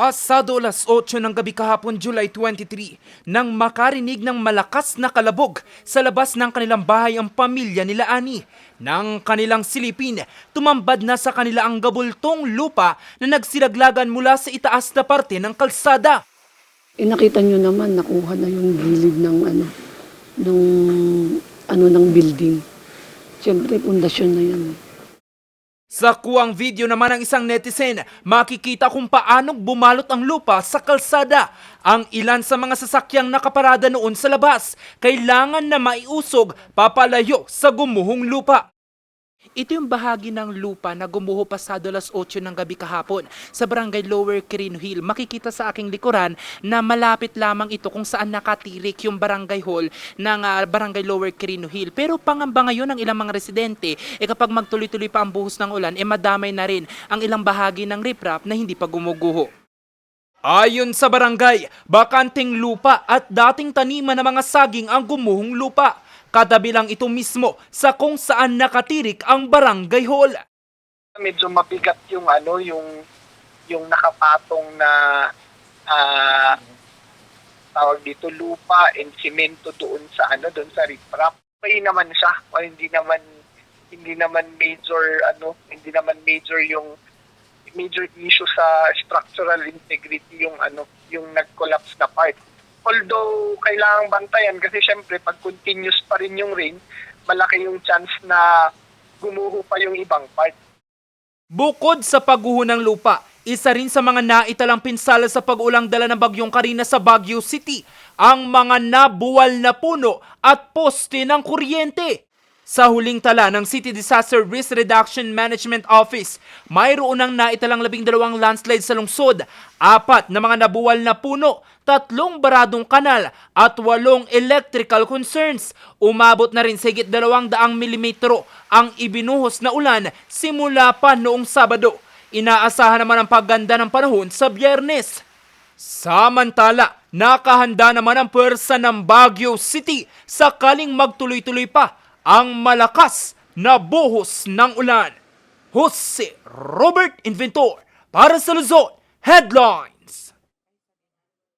Pasado alas 8 ng gabi kahapon July 23 nang makarinig ng malakas na kalabog sa labas ng kanilang bahay ang pamilya nila Ani. Nang kanilang silipin, tumambad na sa kanila ang gabultong lupa na nagsilaglagan mula sa itaas na parte ng kalsada. Eh, nakita nyo naman, nakuha na yung gilid ng ano, nung ano ng building. Siyempre, pundasyon na yan. eh. Sa kuwang video naman ng isang netizen, makikita kung paanong bumalot ang lupa sa kalsada. Ang ilan sa mga sasakyang nakaparada noon sa labas, kailangan na maiusog papalayo sa gumuhong lupa. Ito yung bahagi ng lupa na gumuho pasado alas 8 ng gabi kahapon sa barangay Lower Quirino Hill. Makikita sa aking likuran na malapit lamang ito kung saan nakatirik yung barangay hall ng ah, barangay Lower Quirino Hill. Pero pangamba ngayon ng ilang mga residente, eh kapag magtuloy-tuloy pa ang buhos ng ulan, eh madamay na rin ang ilang bahagi ng riprap na hindi pa gumuguho. Ayon sa barangay, bakanting lupa at dating taniman ng mga saging ang gumuhong lupa. Katabi lang ito mismo sa kung saan nakatirik ang barangay hall. medyo mabigat yung ano yung yung nakapatong na ah, tawag dito lupa and simento doon sa ano doon sa riprap. May naman siya, o hindi naman hindi naman major ano, hindi naman major yung major issue sa structural integrity yung ano, yung nag-collapse na part. Although kailangang bantayan kasi syempre pag continuous pa rin yung rain, malaki yung chance na gumuho pa yung ibang part. Bukod sa pagguho ng lupa, isa rin sa mga naitalang pinsala sa pag-ulang dala ng bagyong Karina sa Baguio City, ang mga nabuwal na puno at poste ng kuryente. Sa huling tala ng City Disaster Risk Reduction Management Office, mayroon ng naitalang labing dalawang landslide sa lungsod, apat na mga nabuwal na puno, tatlong baradong kanal at walong electrical concerns. Umabot na rin sa higit dalawang daang milimetro ang ibinuhos na ulan simula pa noong Sabado. Inaasahan naman ang pagganda ng panahon sa biyernes. Samantala, nakahanda naman ang pwersa ng Baguio City sakaling magtuloy-tuloy pa ang malakas na buhos ng ulan. Jose Robert Inventor para sa Luzon Headline.